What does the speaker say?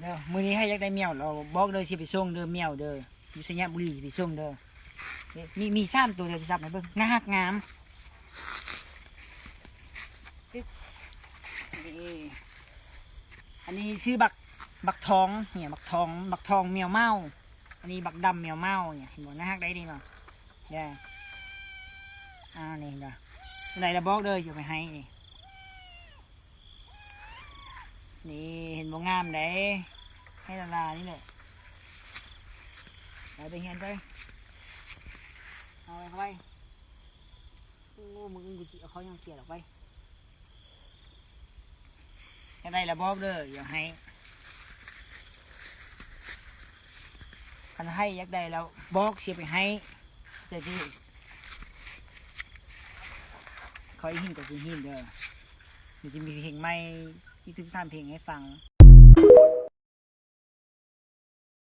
เด้อมื้อนี้ให้ยักได้เมียวเราบอกเลยสิไปส่งเด้อเมียวเด้ออยู่สยาบุรีสิไปส่งเด้อเด้มีมีซ้ำตัวเดียวจับให้เบิ่งงาหักงามนี่อันนี้ชื่อบักบักทองเนี่ยบักทองบักทองเมียวเมาอันนี้บักดำเมียวเมาเนี่ยเห็นบ่งาหักได้ดีเนาะเด้ออ่านี่เห็นบ่ไหนละบอกเด้อจะไปให้นี่ นี่เห็นบ่งามได้ให้ละลานี่แหละไปไปเห็นไปเอาไปเข้าไปโอ้มึงกูจิเอาเขายังเกลียดออกไปจะได้ละบอกเด้ออย่าให้คันให้ยักได้แล้วบอกเสียไปให้เจะที่คอยหินกับคือหินเด้อมันจะมีเพลงใหม่ ที่ทุกท่านเพลงให้ฟัง